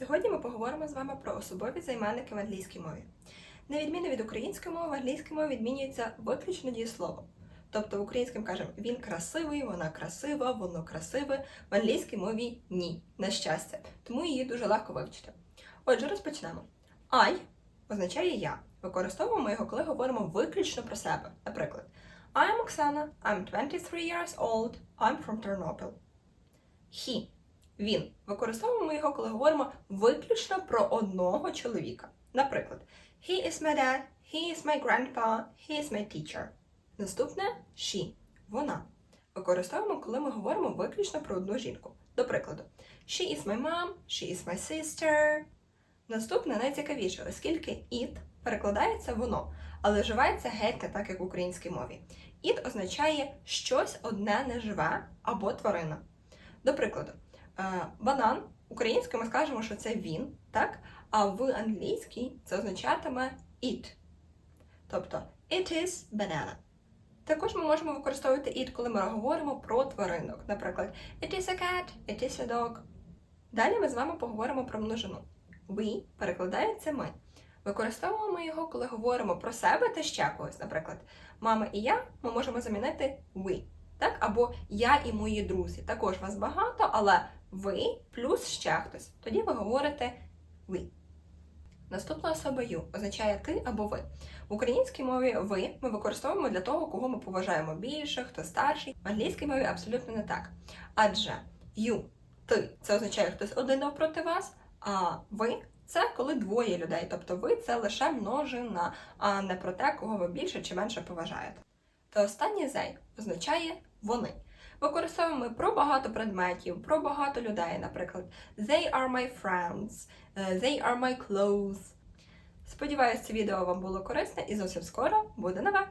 Сьогодні ми поговоримо з вами про особові займенники в англійській мові. На відміну від української мови, в англійській мові відмінюється виключно дієслово. Тобто в українському кажемо він красивий, вона красива, воно красиве. В англійській мові ні, на щастя. Тому її дуже легко вивчити. Отже, розпочнемо. I означає я. Використовуємо його, коли говоримо виключно про себе. Наприклад, I'm Оксана, I'm 23 years old, I'm from Ternopil. He він. Використовуємо його, коли говоримо виключно про одного чоловіка. Наприклад, He is my dad, he is my grandpa, he is my teacher. Наступне she. Вона. Використовуємо, коли ми говоримо виключно про одну жінку. До прикладу, She is my mom, she is my sister. Наступне найцікавіше, оскільки it перекладається воно, але вживається геть не так, як в українській мові. It означає щось одне неживе або тварина. До прикладу, Банан українською ми скажемо, що це він, так? А в англійській це означатиме it. Тобто it is banana. Також ми можемо використовувати it, коли ми говоримо про тваринок. Наприклад, it is a cat, it is a dog. Далі ми з вами поговоримо про множину. We перекладається ми. Використовуємо його, коли говоримо про себе та ще когось. Наприклад, мама і я ми можемо замінити we. Так? Або я і мої друзі. Також вас багато, але ви плюс ще хтось. Тоді ви говорите ви. Наступна особа you означає ти або ви. В українській мові ви ми використовуємо для того, кого ми поважаємо більше, хто старший. В англійській мові абсолютно не так. Адже you, ти це означає хтось один навпроти вас, а ви це коли двоє людей. Тобто ви це лише множина, а не про те, кого ви більше чи менше поважаєте. Та останнє they означає вони. Використовуємо про багато предметів, про багато людей, наприклад, They are my friends, е, They are my clothes. Сподіваюсь, це відео вам було корисне і зовсім скоро буде нове.